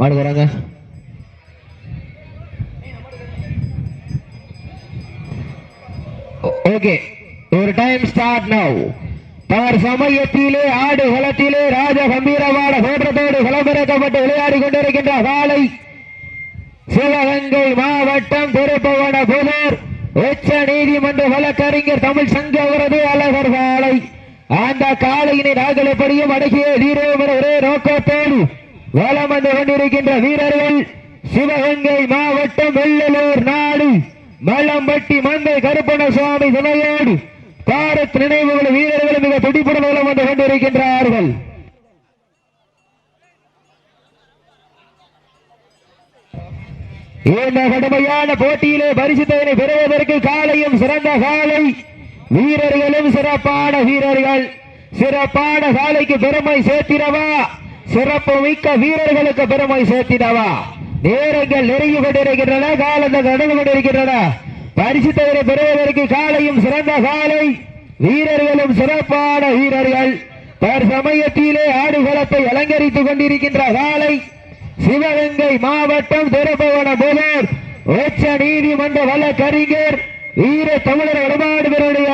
மாடு வராங்க ஓகே ஒரு டைம் ஸ்டார்ட் நவ் பவர் சமயத்திலே ஆடு குளத்திலே ராஜ கம்பீரமான தோற்றத்தோடு களமிறக்கப்பட்டு விளையாடி கொண்டிருக்கின்ற காலை சிவகங்கை மாவட்டம் திருப்பவன புதூர். உச்ச நீதிமன்ற வழக்கறிஞர் தமிழ் சங்க அவரது அழகர் காலை. அந்த காலையினை நாங்கள் எப்படியும் அடக்கிய வீரோமர ஒரே நோக்கத்தோடு வலம் வந்து கொண்டிருக்கின்ற வீரர்கள் சிவகங்கை மாவட்டம் வெள்ளலூர் நாடு. மல்லம்பட்டி மந்தை கருப்பண சுவாமி துணையோடு பாரத் நினைவுகள் வீரர்கள் மிக துடிப்புடன் வலம் வந்து கொண்டிருக்கின்றார்கள். இந்த கடுமையான போட்டியிலே பரிசுத்தவனை பெறுவதற்கு காலையும் சிறந்த காலை. வீரர்களும் சிறப்பான வீரர்கள். சிறப்பான காலைக்கு பெருமை சேர்த்திடவா? சிறப்பு மிக்க வீரர்களுக்கு பெருமை சேர்த்திடவா? நேரங்கள் நெருங்கி கொண்டிருக்கின்றன காலங்கள் நடந்து கொண்டிருக்கின்றன. பரிசுத்தவனை பெறுவதற்கு காலையும் சிறந்த காலை. வீரர்களும் சிறப்பான வீரர்கள். தற்சமயத்திலே ஆடுகளத்தை அலங்கரித்துக் கொண்டிருக்கின்ற காலை. சிவகங்கை மாவட்டம் திருப்பவன புதூர். உச்ச நீதிமன்ற வழக்கறிஞர் வீர தமிழர் வடமாடுவருடைய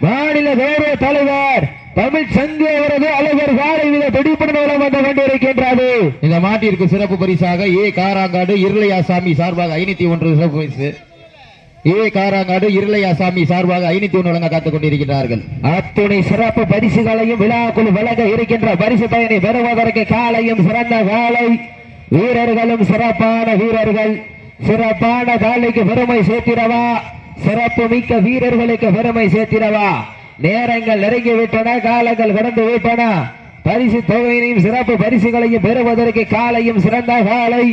மாநில கௌரவ தலைவர் தமிழ் சங்க அவரது அழகர் காலை மிக துடிப்புடன் வந்து கொண்டிருக்கின்றது இந்த மாட்டிற்கு சிறப்பு பரிசாக ஏ காராங்காடு இருளையாசாமி சார்பாக ஐநூத்தி ஒன்று சிறப்பு பரிசு. ஏ காராங்காடு இருளையாசாமி சார்பாக ஐநூத்தி ஒன்று வழங்க காத்துக் கொண்டிருக்கிறார்கள் அத்துணை சிறப்பு பரிசுகளையும் விழாக்குழு வழங்க இருக்கின்ற பரிசு பயனை பெறுவதற்கு காலையும் சிறந்த காலை. வீரர்களும் சிறப்பான வீரர்கள். சிறப்பான காலைக்கு பெருமை சேர்த்திடவா? சிறப்பு மிக்க வீரர்களுக்கு பெருமை சேர்த்திடவா? நேரங்கள் நெருங்கி விட்டன காலங்கள் கடந்து விட்டன பரிசு தொகையினையும் சிறப்பு பரிசுகளையும் பெறுவதற்கு காலையும் சிறந்த காலை.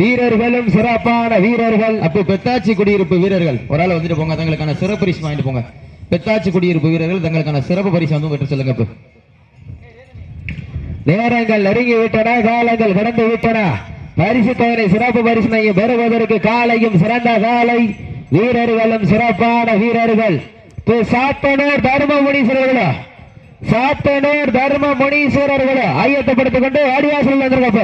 வீரர்களும் சிறப்பான வீரர்கள். அப்போ பெத்தாச்சி குடியிருப்பு வீரர்கள். ஒரு ஆள் வந்துட்டு போங்க தங்களுக்கான சிறப்பு பரிசு வாங்கிட்டு போங்க. பெத்தாச்சி குடியிருப்பு வீரர்கள் தங்களுக்கான சிறப்பு பரிசு வந்து பெற்று சொல்லுங்க இப்போ நேரங்கள் நெருங்கி விட்டன காலங்கள் கடந்து விட்டன பரிசு தொகை சிறப்பு பரிசினையும் பெறுவதற்கு காலையும் சிறந்த காலை. வீரர்களும் சிறப்பான வீரர்கள். சாத்தனூர் தர்ம முனீஸ்வரர்களோ சாத்தனூர் தர்ம முனீஸ்வரர்களோ ஆயத்தப்படுத்திக் கொண்டு வாடிவாசல் வந்திருக்கப்ப.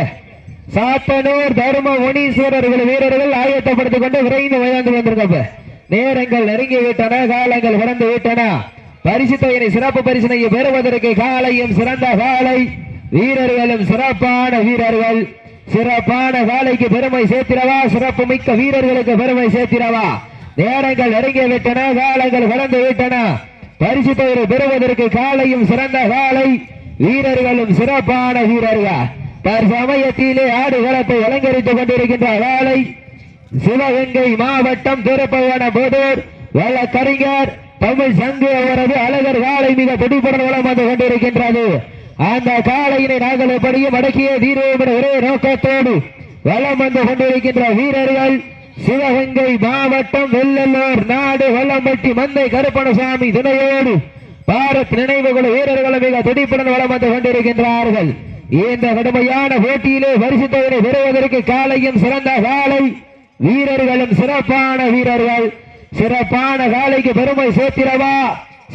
சாத்தனூர் தர்ம முனீஸ்வரர்கள் வீரர்கள் ஆயத்தப்படுத்திக் கொண்டு விரைந்து உயர்ந்து வந்திருக்கப்ப. நேரங்கள் நெருங்கி விட்டன காலங்கள் பிறந்து விட்டன. பரிசு தொகையினை சிறப்பு பரிசினை பெறுவதற்கு காலையும் சிறந்த காலை. வீரர்களும் சிறப்பான வீரர்கள். சிறப்பான காலைக்கு பெருமை சேர்த்திடவா? சிறப்பு மிக்க வீரர்களுக்கு பெருமை சேர்த்திரவா நேரங்கள் நெருங்கி விட்டன காலங்கள் வளர்ந்து விட்டன. பரிசு பெயரை பெறுவதற்கு காலையும் சிறந்த காலை. வீரர்களும் சிறப்பான வீரர்கள். தற்சமயத்திலே ஆடுகளத்தை அலங்கரித்துக் கொண்டிருக்கின்ற காலை. சிவகங்கை மாவட்டம் திருப்பவன புதூர் வழக்கறிஞர் தமிழ் சங்கு அவரது அழகர் காலை மிக துடிப்புடன் வளம் வந்து கொண்டிருக்கின்றது. அந்த காலையினை நாங்கள் எப்படியும் அடக்கிய தீர்வோம் ஒரே நோக்கத்தோடு வளம் வந்து கொண்டிருக்கின்ற வீரர்கள் சிவகங்கை மாவட்டம் வெள்ளலூர் நாடு வல்லம்பட்டி மந்தை கருப்பணசாமி துணையோடு பாரத் நினைவுகள் வீரர்கள் மிக துடிப்புடன் வளம் வந்து கொண்டிருக்கின்றார்கள். இந்த கடுமையான போட்டியிலே பரிசு பெறுவதற்கு காலையும் சிறந்த காலை வீரர்களும் சிறப்பான வீரர்கள். சிறப்பான காலைக்கு பெருமை சேர்த்திரவா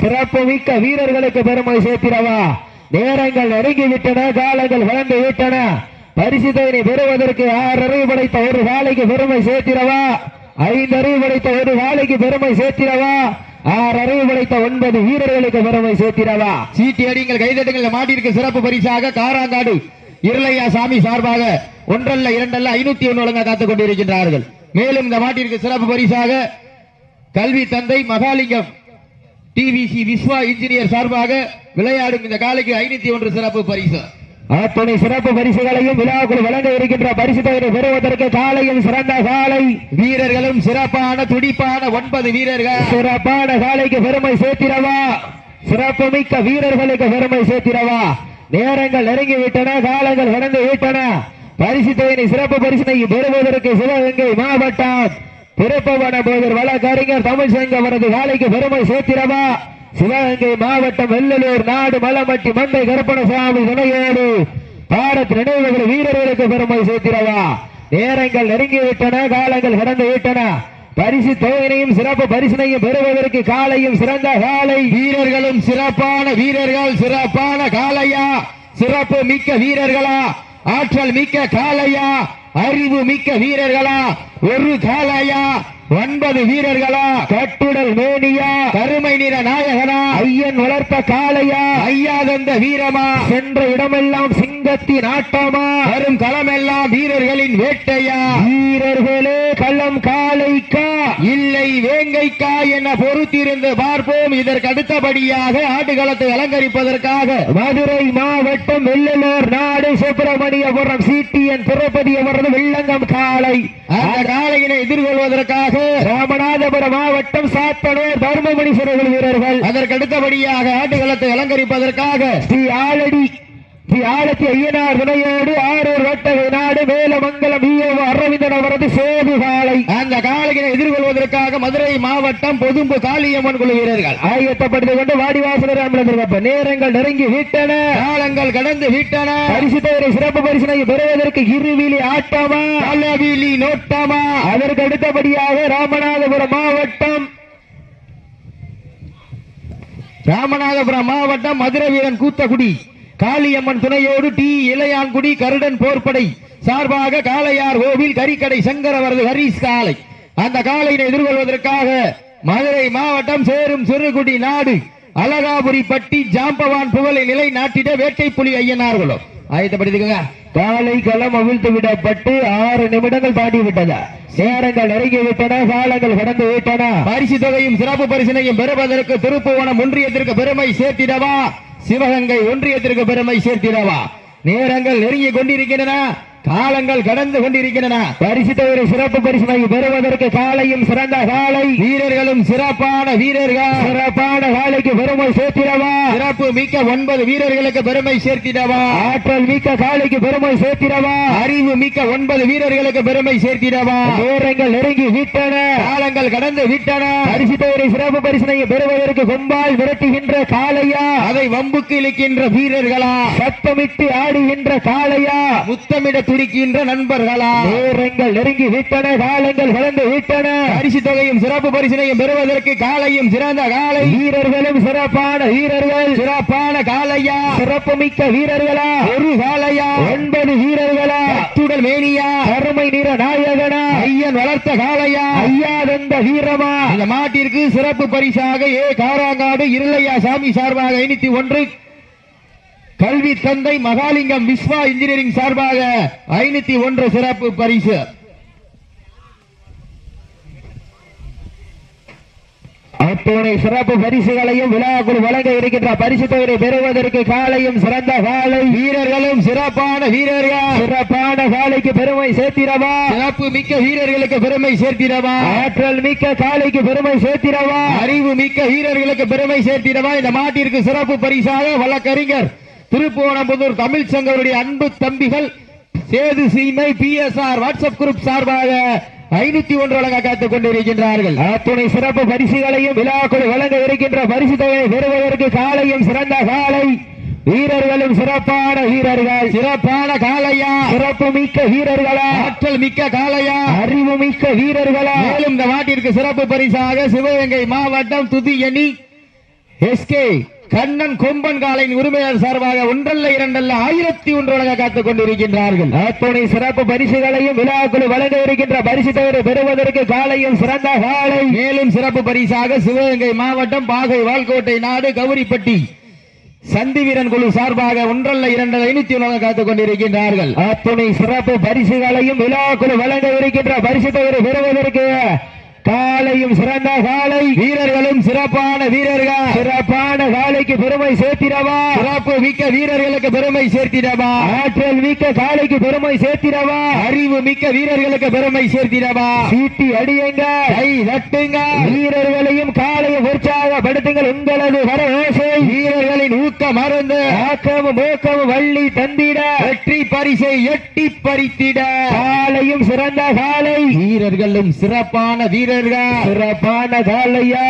சிறப்பு மிக்க வீரர்களுக்கு பெருமை சேர்த்திரவா நேரங்கள் நெருங்கிவிட்டன காலங்கள் வளர்ந்து விட்டன. பரிசு பெறுவதற்கு ஆறு அறிவு படைத்த ஒரு வாழைக்கு பெருமை சேர்த்திடவா? ஐந்து அறிவு படைத்த ஒரு வாழைக்கு பெருமை சேர்த்திடவா? ஆறு அறிவு படைத்த ஒன்பது வீரர்களுக்கு பெருமை சேர்த்திடவா? சீட்டி அடிங்கள் கைதட்டுங்கள். மாட்டிற்கு சிறப்பு பரிசாக காராங்காடு இருளையா சாமி சார்பாக ஒன்றல்ல இரண்டல்ல ஐநூத்தி ஒன்று வழங்க காத்துக் கொண்டிருக்கின்றார்கள். மேலும் இந்த மாட்டிற்கு சிறப்பு பரிசாக கல்வி தந்தை மகாலிங்கம் டிவிசி விஸ்வா இன்ஜினியர் சார்பாக விளையாடும் இந்த காலைக்கு ஐநூத்தி ஒன்று சிறப்பு பரிசு. அத்துணை சிறப்பு பரிசுகளையும் விழாக்குள் வழங்க இருக்கின்ற பரிசு தொகையை பெறுவதற்கு காலையும் சிறந்த காலை. வீரர்களும் சிறப்பான துடிப்பான ஒன்பது வீரர்கள். சிறப்பான காலைக்கு பெருமை சேர்த்திடவா? சிறப்பு மிக்க வீரர்களுக்கு பெருமை சேர்த்திடவா? நேரங்கள் நெருங்கி விட்டன காலங்கள் கடந்து விட்டன. பரிசு தொகையினை சிறப்பு பரிசினை பெறுவதற்கு சிவகங்கை மாவட்டம் திருப்பவன போதர் வழக்கறிஞர் தமிழ் சங்கம் அவரது காலைக்கு பெருமை சேர்த்திடவா? சிவகங்கை மாவட்டம் வெள்ளலூர் நாடு மலமட்டி மந்தை கருப்பணசாமி துணையோடு பாரத் நினைவுகள் வீரர்களுக்கு பெருமை சேர்த்திடவா? நேரங்கள் நெருங்கிவிட்டன காலங்கள் கடந்து விட்டன. பரிசு தொகையினையும் சிறப்பு பரிசினையும் பெறுவதற்கு காலையும் சிறந்த காலை. வீரர்களும் சிறப்பான வீரர்கள் சிறப்பான காலையா? சிறப்பு மிக்க வீரர்களா? ஆற்றல் மிக்க காலையா? அறிவு மிக்க வீரர்களா? ஒரு காலையா? ஒன்பது வீரர்களா? கட்டுடல் மேனியா? கருமை நிற நாயகனா? ஐயன் வளர்த்த காளையா? ஐயாதந்த வீரமா? சென்ற இடமெல்லாம் சிங்கத்தின் ஆட்டமா? வரும் களமெல்லாம் வீரர்களின் வேட்டையா? வீரர்களே களம் காளைக்கா? இல்லை வேங்கைக்கா என பொறுத்திருந்து பார்ப்போம். இதற்கு அடுத்தபடியாக ஆட்டுக்களத்தை அலங்கரிப்பதற்காக மதுரை மாவட்டம் வெள்ளலூர் நாடு சுப்பிரமணியபுரம் சிடிஎன் திரௌபதி அவரது வெள்ளங்கம் காளை. அந்த காளையினை எதிர்கொள்வதற்காக ராமநாதபுரம் மாவட்டம் சாத்தனூர் தர்மபுரீஸ்வரர்கள் வீரர்கள். அதற்கு அடுத்தபடியாக ஆட்டுகளத்தை அலங்கரிப்பதற்காக ஸ்ரீ ஆலடி ஸ்ரீ ஆலத்தி ஐயனார் துணையோடு ஆரூர் வட்டகை நாடு மேலமங்கலம் ஈயோ அரவிந்தன் அவரது சேது காளை அந்த காளையினை எதிர்கொள்வதற்காக மதுரை மாவட்டம் பொதும்பு காளியம்மன் குழு வீரர்கள். ஆயத்தப்படுத்திக் கொண்டு வாடிவாசலர் அம்பலத்திற்கு நேரங்கள் நெருங்கி விட்டன. காலங்கள் கடந்து விட்டன. பரிசு தவிர சிறப்பு பரிசினை பெறுவதற்கு இருவிழி ஆட்டமா? அளவிலி நோட்டமா? அதற்கு அடுத்தபடியாக ராமநாதபுரம் மாவட்டம். ராமநாதபுரம் மாவட்டம் மதுரை வீரன் கூத்தக்குடி காளியம்மன் துணையோடு டி. இளையான்குடி கருடன் போர்ப்படை சார்பாக காளையார் கோவில் கரிக்கடை சங்கரவரது ஹரிஸ் காலை அந்த காளையினை எதிர்கொள்வதற்காக மதுரை மாவட்டம் சேரும் சிறுகுடி நாடு அழகாபுரி பட்டி ஜாம்பவான் புகழை நிலை நாட்டிட வேட்டை புலி ஐயனார்களும் ஆயத்தப்படுத்திக்கோங்க காலை களம் அவிழ்த்து விடப்பட்டு ஆறு நிமிடங்கள் தாண்டி விட்டன நேரங்கள் நெருங்கி விட்டன காலங்கள் கடந்து விட்டன. பரிசு தொகையும் சிறப்பு பரிசினையும் பெறுவதற்கு திருப்புவனம் ஒன்றியத்திற்கு பெருமை சேர்த்திடவா? சிவகங்கை ஒன்றியத்திற்கு பெருமை சேர்த்திடவா? நேரங்கள் நெருங்கி கொண்டிருக்கின்றன. காலங்கள் கடந்து கொண்டிருக்கின்றன. பரிசு தவிர சிறப்பு பரிசினை பெறுவதற்கு காலையும் சிறந்த காலை. வீரர்களும் சிறப்பான வீரர்கள். சிறப்பான காலைக்கு பெருமை சேர்த்திடவா? சிறப்பு மிக்க ஒன்பது வீரர்களுக்கு பெருமை சேர்த்திடவா? ஆற்றல் மிக்க காலைக்கு பெருமை சேர்த்திடவா? அறிவு மிக்க ஒன்பது வீரர்களுக்கு பெருமை சேர்த்திடவா? நேரங்கள் நெருங்கி விட்டன. காலங்கள் கடந்து விட்டன. பரிசு தவிர சிறப்பு பரிசினை பெறுவதற்கு கொம்பால் விரட்டுகின்ற காளையா? அதை வம்புக்கு இழுக்கின்ற வீரர்களா? சத்தமிட்டு ஆடுகின்ற காளையா? முத்தமிட துடிக்கின்ற நண்பர்களா நேரங்கள் நெருங்கி விட்டன காலங்கள் கடந்து விட்டன. பரிசு தொகையும் சிறப்பு பரிசினையும் பெறுவதற்கு காலையும் சிறந்த காலை. வீரர்களும் சிறப்பான வீரர்கள். சிறப்பான காலையா? சிறப்பு மிக்க வீரர்களா? ஒரு காலையா? ஒன்பது வீரர்களா? அத்துடல் மேனியா? கருமை நிற நாயகனா? ஐயன் வளர்த்த காலையா? ஐயாதந்த வீரமா? இந்த மாட்டிற்கு சிறப்பு பரிசாக ஏ. காராங்காடு இருளையா சாமி சார்பாக ஐநூத்தி ஒன்று கல்வி தந்தை மகாலிங்கம் விஸ்வா இன்ஜினியரிங் சார்பாக ஐநூத்தி ஒன்று சிறப்பு பரிசு. அத்துணை சிறப்பு பரிசுகளையும் விழாக்குள் வழங்க இருக்கின்ற பரிசு தொகை பெறுவதற்கு காலையும் சிறந்த காலை. வீரர்களும் சிறப்பான வீரர்கள். சிறப்பான காலைக்கு பெருமை சேர்த்திடவா? சிறப்பு மிக்க வீரர்களுக்கு பெருமை சேர்த்திடவா? ஆற்றல் மிக்க காலைக்கு பெருமை சேர்த்திடவா? அறிவு மிக்க வீரர்களுக்கு பெருமை சேர்த்திடவா? இந்த மாட்டிற்கு சிறப்பு பரிசாக வழக்கறிஞர் திருப்புவனம்புதூர் தமிழ் சங்கருடைய அன்பு தம்பிகள் சேது சீமை P S R WhatsApp group சார்பாக ஐநூத்தி ஒன்று வழங்க காத்துக் கொண்டிருக்கின்றார்கள். அத்துணை சிறப்பு பரிசுகளையும் விழாக்குழு வழங்க இருக்கின்ற பரிசு தொகையை பெறுவதற்கு காலையும் சிறந்த காலை. வீரர்களும் சிறப்பான வீரர்கள். சிறப்பான காளையா சிறப்பு மிக்க வீரர்களா? ஆற்றல் மிக்க காளையா அறிவு மிக்க வீரர்களா? மேலும் இந்த மாட்டிற்கு சிறப்பு பரிசாக சிவகங்கை மாவட்டம் துதியணி எஸ்கே கண்ணன் கொம்பன் காலையின் உரிமையாளர் சார்பாக ஒன்றல்ல இரண்டல்ல ஆயிரத்தி ஒன்று வழங்க காத்துக் கொண்டிருக்கின்றார்கள். அத்துணை சிறப்பு பரிசுகளையும் விழாக்குழு வழங்க இருக்கின்ற பரிசு தொகையை பெறுவதற்கு காலையும் சிறந்த காலை. மேலும் சிறப்பு பரிசாக சிவகங்கை மாவட்டம் பாகை வால்கோட்டை நாடு கௌரிப்பட்டி சந்தி வீரன் குழு சார்பாக ஒன்றல்ல இரண்டல்ல ஐநூத்தி ஒன்று காத்துக் கொண்டிருக்கின்றார்கள். அத்துணை சிறப்பு பரிசுகளையும் விழாக்குழு வழங்க இருக்கின்ற பரிசு தொகையை பெறுவதற்கு காலையும் சிறந்த காலை. வீரர்களும் சிறப்பான வீரர்கள். சிறப்பான காலைக்கு பெருமை சேர்த்திடவா. சிறப்பு மிக்க வீரர்களுக்கு பெருமை சேர்த்திடவா. ஆற்றல் மிக்க காலைக்கு பெருமை சேர்த்திடவா. அறிவு மிக்க வீரர்களுக்கு பெருமை சேர்த்திடவா. சீட்டி அடியுங்க கை தட்டுங்க வீரர்களையும் காலையை உற்சாகப்படுத்துங்கள். உங்களது வர ஓசை வீரர்களின் ஊக்க மருந்து. ஆக்கமும் ஊக்கமும் வள்ளி தந்திட. வெற்றி பரிசை எட்டி பறித்திட. காலையும் சிறந்த காலை. வீரர்களும் சிறப்பான வீரர்கள். சிறப்பான காலையா?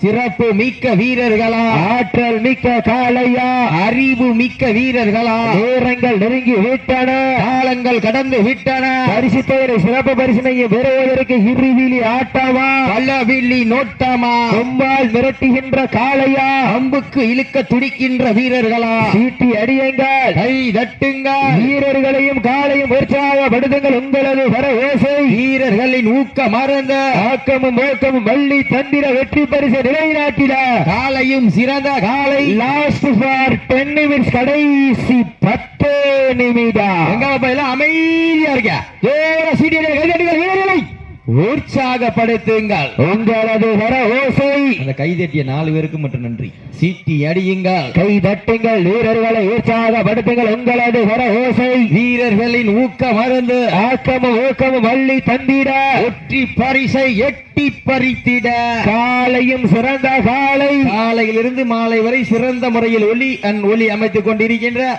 சிறப்பு மிக்க வீரர்களா? ஆற்றல் மிக்க காளையா? அறிவு மிக்க வீரர்களா? நேரங்கள் நெருங்கி விட்டன. காலங்கள் கடந்து விட்டன. பரிசு பெயரை சிறப்பு பரிசினையை பெறுவதற்கு இறுதியில் ஆட்டமா பல்லவில்லி நோட்டமா? கொம்பால் மிரட்டுகின்ற காளையா? அம்புக்கு இழுக்க துடிக்கின்ற வீரர்களா? சீட்டி அடியுங்கள். கை தட்டுங்கள். வீரர்களையும் காலையும் உற்சாகப்படுத்துங்கள். உங்களது வர ஓசை. வீரர்களின் ஊக்க மறந்த ஆக்கமும் ஓக்கமும் வள்ளி தந்திர வெற்றி பரிசு நிலைநாட்டிட காலையும் சிறந்த காலை. லாஸ்ட் ஃபார் டென் நிமிட்ஸ் கடைசி பத்து நிமிடம். எங்க அமைதியா இருக்க. சீட்டியர்கள் கைதட்டுங்கள் வீரர்களை. உற்சாகப்படுத்துங்கள். உங்களது வர ஓசை. அந்த கைதட்டிய நாலு பேருக்கு மட்டும் நன்றி. சீட்டி அடியுங்கள். கை தட்டுங்கள் வீரர்களை உற்சாகப்படுத்துங்கள் உங்களது வர ஓசை. வீரர்களின் ஊக்க மருந்து ஆக்கமும் ஊக்கமும் வள்ளி தந்திட. வெற்றி பரிசை எட்டி பறித்திட. காலையும் சிறந்த காலை. காலையிலிருந்து மாலை வரை சிறந்த முறையில் ஒலி அண்ட் ஒலி அமைத்துக் கொண்டிருக்கின்ற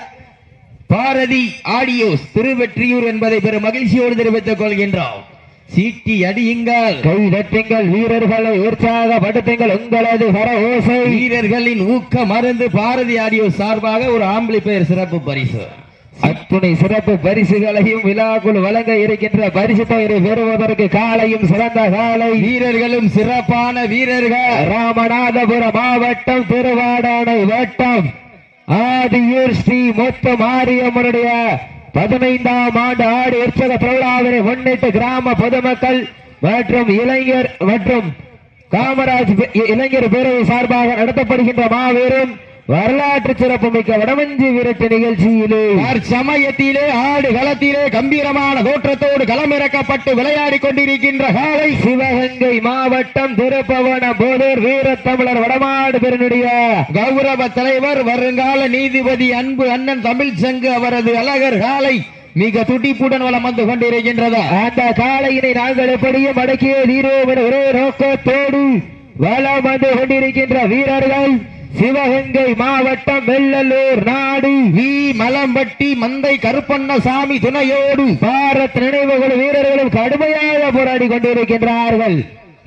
பாரதி ஆடியோஸ். திருவெற்றியூர் என்பதை பெரும் மகிழ்ச்சியோடு தெரிவித்துக் கொள்கின்றோம். சீட்டி அடியுங்கள். கை தட்டுங்கள் வீரர்களை உற்சாகப்படுத்துங்கள் உங்களது வர ஓசை வீரர்களின் ஊக்க மருந்து பாரதி ஆடியோஸ் சார்பாக ஒரு ஆம்பிளிபயர் சிறப்பு பரிசு. அத்துணை சிறப்பு பரிசுகளையும் விழாக்குள் வழங்க இருக்கின்ற பரிசு தொகையை பெறுவதற்கு காலையும் சிறந்த காலை. வீரர்களும் சிறப்பான வீரர்கள். ராமநாதபுரம் மாவட்டம் திருவாடானை வட்டம். ஆதியூர் ஸ்ரீ மொத்த மாரியம்மனுடைய பதினைந்தாம் ஆண்டு ஆடு உற்சவ திருவிழாவினை முன்னிட்டு கிராம பொதுமக்கள் மற்றும் இளைஞர் மற்றும் காமராஜ் இளைஞர் பேரவை சார்பாக நடத்தப்படுகின்ற மாபெரும் வரலாற்று சிறப்புமிக்க வடமஞ்சி விரட்டு நிகழ்ச்சியிலே சமயத்திலே ஆடு களத்திலே கம்பீரமான தோற்றத்தோடு களமிறக்கப்பட்டு விளையாடிக் கொண்டிருக்கின்ற காலை. சிவகங்கை மாவட்டம் திருப்பவனம் போதூர் வீரத்தமிழர் வடமாடு பெருனுடைய கௌரவ தலைவர் வருங்கால நீதிபதி அன்பு அண்ணன் தமிழ் சங்கு அவரது அழகர் காலை மிக துடிப்புடன் வலம் வந்து கொண்டிருக்கின்றது. அந்த காளையினை நாங்கள் எப்படியும் அடக்கிய தீரோம் என ஒரே நோக்கத்தோடு வலம் வந்து கொண்டிருக்கின்ற வீரர்கள் சிவகங்கை மாவட்டம் வெள்ளலூர் நாடு வி மலம்பட்டி மந்தை கருப்பண்ணசாமி துணையோடு பாரத் நினைவுகள் வீரர்களும் கடுமையாக போராடி கொண்டிருக்கின்றார்கள்.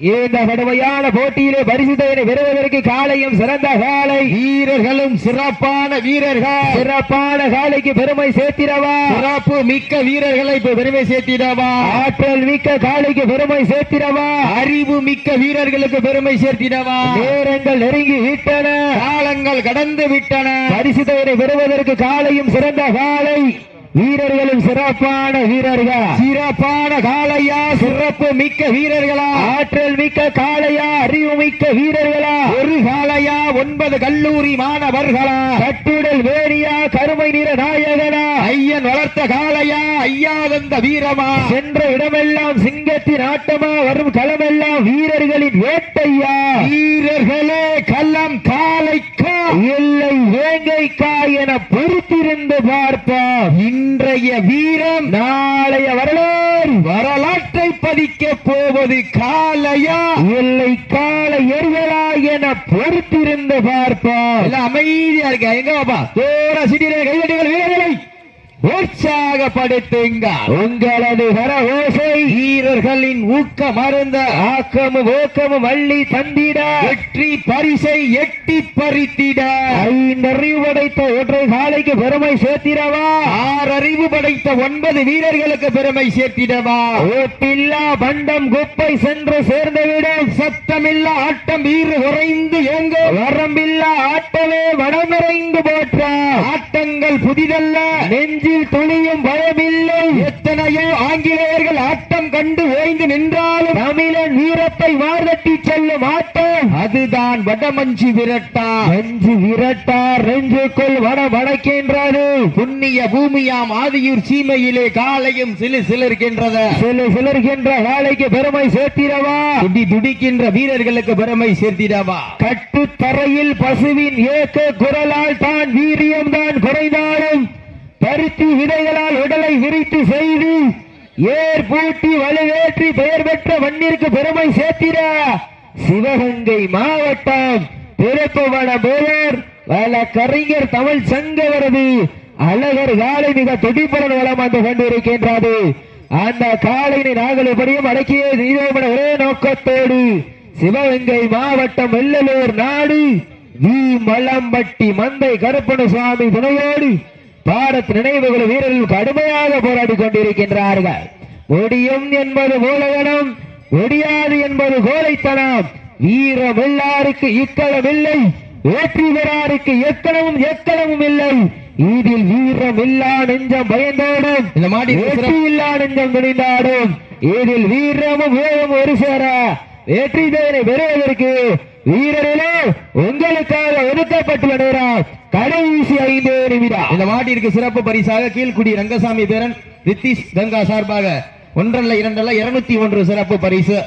இந்த கடுமையான போட்டியிலே பரிசு தொகையை பெறுவதற்கு காலையும் சிறந்த காலை. வீரர்களும் சிறப்பான வீரர்கள். சிறப்பான காலைக்கு பெருமை சேர்த்திடவா? சிறப்பு மிக்க வீரர்களை பெருமை சேர்த்திடவா? ஆற்றல் மிக்க காலைக்கு பெருமை சேர்த்திடவா? அறிவு மிக்க வீரர்களுக்கு பெருமை சேர்த்திடவா? நேரங்கள் நெருங்கி விட்டன. காலங்கள் கடந்து விட்டன. பரிசு தொகையை பெறுவதற்கு காலையும் சிறந்த காலை. வீரர்களும் சிறப்பான வீரர்கள். சிறப்பான காளையா சிறப்பு மிக்க வீரர்களா? ஆற்றல் மிக்க காளையா அறிவு மிக்க வீரர்களா? ஒரு காளையா ஒன்பது கல்லூரி மாணவர்களா? கட்டுடல் வேணியா கருமை நிற நாயகனா? ஐயன் வளர்த்த காளையா ஐயாதந்த வீரமா? சென்ற இடமெல்லாம் சிங்கத்தின் ஆட்டமா வரும் களமெல்லாம் வீரர்களின் வேட்டையா? வீரர்களே கள்ளம் காளைக்கா? இல்லை வேங்கைக்கா என பொறுத்திருந்து பார்ப்போம். இன்றைய வீரம் நாளைய வரலாறு. வரலாற்றை பதிக்க போவது காளையா? இல்லை கால எரிகளா என பொறுத்திருந்து பார்ப்போம் அமைதியா இருக்க எங்க பாப்பா தோர சிட்டியில கைதட்டுகள் வீரர்களை. உற்சாகப்படுத்துங்க உங்களது வர வீரர்களின் ஊக்க மருந்த ஆக்கமும் ஓக்கமும் அள்ளி தந்திட. வெற்றி பரிசை எட்டி பறித்திட. ஐந்தறிவு படைத்த ஒற்றை காலைக்கு பெருமை சேர்த்திடவா? ஆறறிவு படைத்த ஒன்பது வீரர்களுக்கு பெருமை சேர்த்திடவா? ஓட்டில்லா பண்டம் குப்பை சென்று சேர்ந்துவிடும் சத்தமில்லா ஆட்டம் வீறு குறைந்து எங்க வரம்பில்லா ஆட்டமே வடம் நிறைந்து போற்றா. ஆட்டங்கள் புதிதல்ல. நெஞ்சில் துணியும் பயமில்லை எத்தனையோ ஆங்கிலேயர்கள் ஆட்டம் கண்டு ஓய்ந்து நின்றாலும் தமிழன் வீரத்தை வார்தட்டி செல்லும் ஆட்டம் அதுதான் வடமஞ்சி விரட்டா. நெஞ்சு விரட்டா நெஞ்சுக்குள் வட வடக்கின்றது. புண்ணிய பூமியாம் ஆதியூர் சீமையிலே காலையும் சிலு சிலர்கின்றத. சிலு சிலர்கின்ற வேலைக்கு பெருமை சேர்த்திடவா? துடி துடிக்கின்ற வீரர்களுக்கு பெருமை சேர்த்திடவா? கட்டுத்தரையில் பசுவின் ஏக்க குரலால் தான் வீரியம் தான் குறைந்தாலும் பருத்தி விதைகளால் உடலை விரித்து செய்து ஏர் பூட்டி வலுவேற்றி பெயர் பெற்ற மண்ணிற்கு பெருமை சேர்த்திட. சிவகங்கை மாவட்டம் திருப்புவன போலர் வல கறிஞர் தமிழ் சங்கவரது அழகர் காலை மிக துடிப்புடன் வளம் வந்து கொண்டிருக்கின்றது. அந்த காலையினை நாங்கள் எப்படியும் அடக்கிய நீதோமன ஒரே நோக்கத்தோடு சிவகங்கை மாவட்டம் வெள்ளலூர் நாடு வி மலம்பட்டி மந்தை கருப்பணசுவாமி துணையோடு பாரத் நினைவுகள் வீரர்கள் கடுமையாக போராடி கொண்டிருக்கின்றார்கள். முடியும் என்பது மூலகனம் முடியாது என்பது கோழைத்தனம். வீரம் எல்லாருக்கு இக்களம் இல்லை வெற்றி பெறாருக்கு எக்களமும் எக்களமும் இல்லை. இதில் வீரம் இல்லா நெஞ்சம் பயந்தோடும் இந்த சிறப்பு இல்லா நெஞ்சம் துணிந்தாடும். இதில் வீரமும் வேகம் ஒரு சேர. வெற்றி தேனை பெறுவதற்கு வீரர்களே உங்களுக்காக ஒதுக்கப்பட்டுள்ள நேரம் கடைசி ஐந்தே நிமிடம். இந்த மாட்டிற்கு சிறப்பு பரிசாக கீழ்குடி ரங்கசாமி பேரன் ரித்திஷ் கங்கா சார்பாக ஒன்றல்ல இரண்டல்ல இருநூத்தி ஒன்று சிறப்பு பரிசு.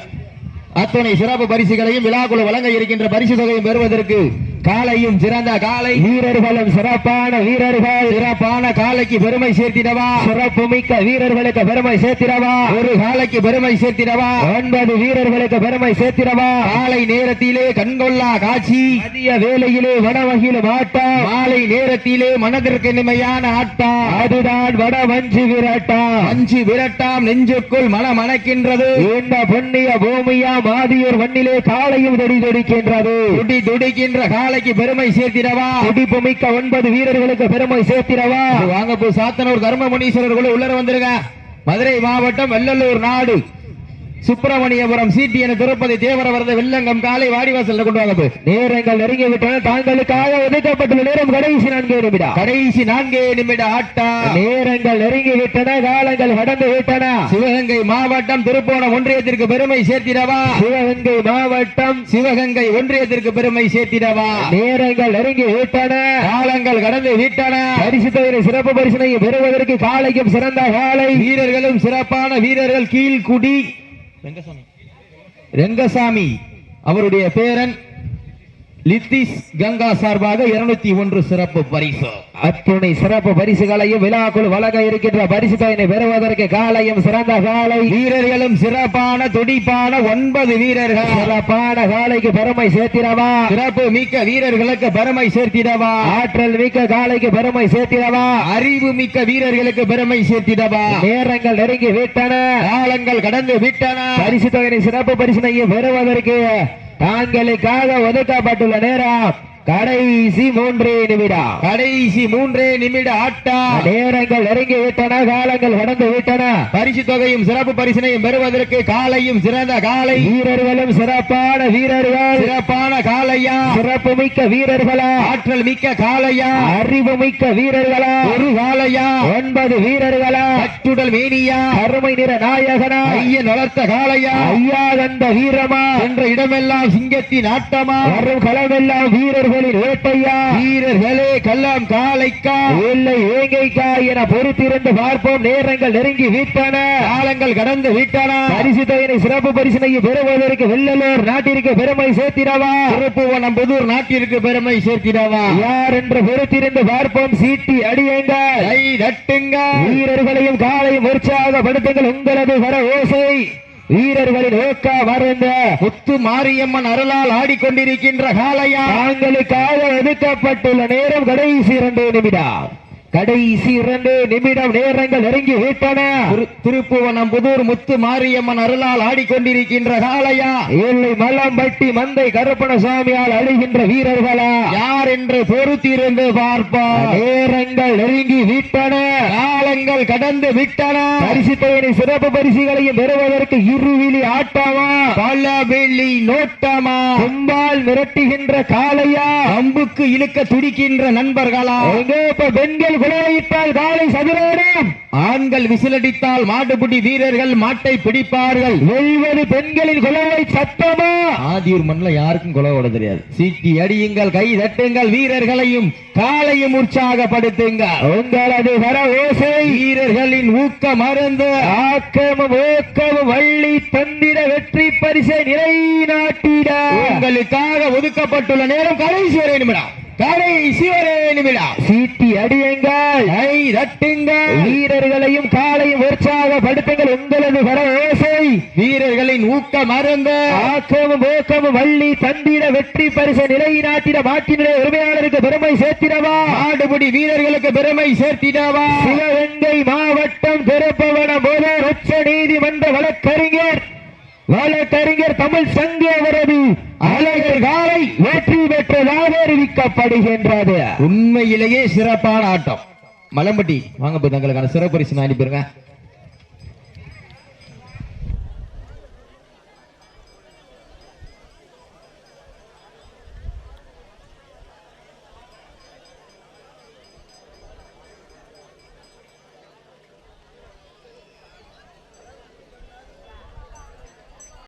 அத்தனை சிறப்பு பரிசுகளையும் விழாக்குழு வழங்க இருக்கின்ற பரிசு தொகையும் பெறுவதற்கு காலையும் சிறந்த காலை. வீரர்களும் சிறப்பான வீரர்கள். சிறப்பான காலைக்கு பெருமை சேர்த்திடவா? சிறப்பு மிக்க வீரர்களுக்கு பெருமை சேர்த்திடவா? ஒரு காலைக்கு பெருமை சேர்த்திடவா? ஒன்பது வீரர்களுக்கு பெருமை சேர்த்திடவா? காலை நேரத்திலே கண்கொள்ளா காட்சி. மதிய வேளையிலே வடவகிலும் ஆட்டம் மாலை நேரத்திலே மனதிற்கு இனிமையான ஆட்டம் அதுதான் வட வஞ்சி விரட்டம் அஞ்சு விரட்டாம் நெஞ்சுக்குள் மனம் மணக்கின்றது இந்த புண்ணிய பூமியா மாதியூர் மண்ணிலே காலையும் தொடி தொடிக்கின்றது. துடி துடிக்கின்ற காலைக்கு பெருமை சேர்த்திடவா? துடிப்பு மிக்க ஒன்பது வீரர்களுக்கு பெருமை சேர்த்திடவா? வாங்க போ சாத்தனூர் தர்ம முனீஸ்வரர் உள்ளர வந்துருங்க. மதுரை மாவட்டம் வெள்ளலூர் நாடு. சுப்பிரமணியபுரம் சீட்டியன திருப்பதி தேவரவரத வெள்ளங்கம் காலை வாடிவாசல்ல கொண்டு வாங்க போ. நேரங்கள் நெருங்கி விட்டன. தாங்களுக்காக ஒதுக்கப்பட்டுள்ள நேரம் கடைசி நான்கு நிமிடம். கடைசி நான்கே நிமிட ஆட்டா. நேரங்கள் நெருங்கி விட்டன. காலங்கள் கடந்து விட்டன. சிவகங்கை மாவட்டம் திருப்போணம் ஒன்றியத்திற்கு பெருமை சேர்த்திடவா? சிவகங்கை மாவட்டம் சிவகங்கை ஒன்றியத்திற்கு பெருமை சேர்த்திடவா? நேரங்கள் நெருங்கி விட்டன. காலங்கள் கடந்து விட்டன. பரிசு தொகை சிறப்பு பரிசனை பெறுவதற்கு காலைக்கும் சிறந்த காலை. வீரர்களும் சிறப்பான வீரர்கள் கீழ்குடி. ரெங்கசாமி. அவருடைய பேரன் லித்திஸ் கங்கா சார்பாக இருநூத்தி ஒன்று சிறப்பு பரிசு. அத்துணை சிறப்பு பரிசுகளையும் விழாக்குள் வழங்க இருக்கின்ற பரிசு தொகையினை பெறுவதற்கு காலையும் சிறந்த காலை. வீரர்களும் சிறப்பான துடிப்பான ஒன்பது வீரர்கள். சிறப்பான காலைக்கு பெருமை சேர்த்திடவா? சிறப்பு மிக்க வீரர்களுக்கு பெருமை சேர்த்திடவா? ஆற்றல் மிக்க காலைக்கு பெருமை சேர்த்திடவா? அறிவு மிக்க வீரர்களுக்கு பெருமை சேர்த்திடவா? நேரங்கள் நெருங்கி விட்டன. காலங்கள் கடந்து விட்டன. பரிசு தொகையினை சிறப்பு பரிசினையும் பெறுவதற்கு தாங்களுக்காக ஒதுக்கப்பட்டுள்ள நேரம். கடைசி மூன்று நிமிடம். கடைசி மூன்றே நிமிட ஆட்டா. நேரங்கள் நெருங்கி விட்டன காலங்கள் கடந்து விட்டன. பரிசு தொகையும் சிறப்பு பரிசினையும் பெறுவதற்கு காலையும் சிறந்த காலை. வீரர்களும் சிறப்பான வீரர்கள். சிறப்பான காலையா. சிறப்பு மிக்க வீரர்களா. ஆற்றல் மிக்க காலையா. அறிவு மிக்க வீரர்களா. ஒரு காலையா. ஒன்பது வீரர்களா. கட்டுடல் மேனியா. கருமை நிற நாயகனா. ஐயன் வளர்த்த காலையா. ஐயா கந்த வீரமா. என்ற இடமெல்லாம் சிங்கத்தின் ஆட்டமா. வரும் களமெல்லாம் வீரர்களின் வேட்டையா? வீரர்களே கல்லாம் காலைக்கா? இல்லை வேங்கைக்கா என பொறுத்திருந்து பார்ப்போம். நேரங்கள் நெருங்கி விட்டன. காலங்கள் கடந்து விட்டன. பரிசு தொகையினை சிறப்பு பரிசினை பெறுவதற்கு வெள்ளலூர் நாட்டிற்கு பெருமை சேர்த்திடவா? திருப்புவனம் புதூர் நாட்டிற்கு பெருமை சேர்த்திடவா? யார் என்று பொறுத்திருந்து பார்ப்போம். சீட்டி அடியுங்கள் கை தட்டுங்க. வீரர்களையும் காலையும் உற்சாகப்படுத்துங்கள். உங்களது வர ஓசை. வீரர்களின் ஓக்கா வரைந்த முத்து மாரியம்மன் அருளால் ஆடிக்கொண்டிருக்கின்ற காலையா தாங்களுக்காக ஒதுக்கப்பட்டுள்ள நேரம் கடைசி இரண்டு நிமிடம். கடைசி இரண்டு நிமிடம் நேரங்கள் நெருங்கி விட்டன. திரு- திருப்புவனம் புதூர் முத்து மாரியம்மன் அருளால் ஆடிக்கொண்டிருக்கின்ற காலையா இல்லை மல்லம்பட்டி மந்தை கருப்பணசாமியால் அழுகின்ற வீரர்களா? யார் என்று பொறுத்திருந்து பார்ப்போம் நேரங்கள் நெருங்கி விட்டன. காலங்கள் கடந்து விட்டன. பரிசு தொகையை சிறப்பு பரிசுகளையும் பெறுவதற்கு இருவிழி ஆட்டமா? பல வெள்ளி நோட்டமா? கும்பால் மிரட்டுகின்ற காளையா? அம்புக்கு இழுக்க துடிக்கின்ற நண்பர்களா? பெண்கள் குலவையிட்டால் காலை சதுரோடும். ஆண்கள் விசிலடித்தால் மாட்டுப்பிடி வீரர்கள் மாட்டை பிடிப்பார்கள். வெல்வது பெண்களின் குலவை சத்தமா? ஆதியூர் மண்ணில் யாருக்கும் கொலை ஓட தெரியாது. சீட்டி அடியுங்கள் கை தட்டுங்கள் வீரர்களையும் காலையும் உற்சாகப்படுத்துங்கள். உங்களது வர ஓசை. வீரர்களின் ஊக்க மருந்து ஆக்கமும் ஊக்கமும் வள்ளி தந்திட வெற்றி பரிசை நிலைநாட்டிட. உங்களுக்காக ஒதுக்கப்பட்டுள்ள நேரம் கடைசி ஒரே நிமிடம். கடைசி ஒரே நிமிடம் சீட்டி அடியுங்கள். கை தட்டுங்கள். வீரர்களையும் காலையும் உற்சாகப்படுத்துங்கள். உங்களது வர ஓசை வீரர்களின் ஊக்க மருந்து ஆக்கமும் ஊக்கமும் வள்ளி தந்திட வெற்றி பரிசை நிலைநாட்டிட மாட்டினுடைய உரிமையாளருக்கு பெருமை சேர்த்திடவா? மாடுபிடி வீரர்களுக்கு பெருமை சேர்த்திடவா? சிவகங்கை மாவட்டம் திருப்பவனம் முதல் உச்ச நீதிமன்ற வழக்கறிஞர் வழக்கறிஞர் தமிழ் சங்க அவரது அழகர் காலை வெற்றி பெற்றதாக அறிவிக்கப்படுகின்றது உண்மையிலேயே சிறப்பான ஆட்டம். மலம்பட்டி வாங்க போய் தங்களுக்கான சிறப்பரிசு அனுப்பிடுங்க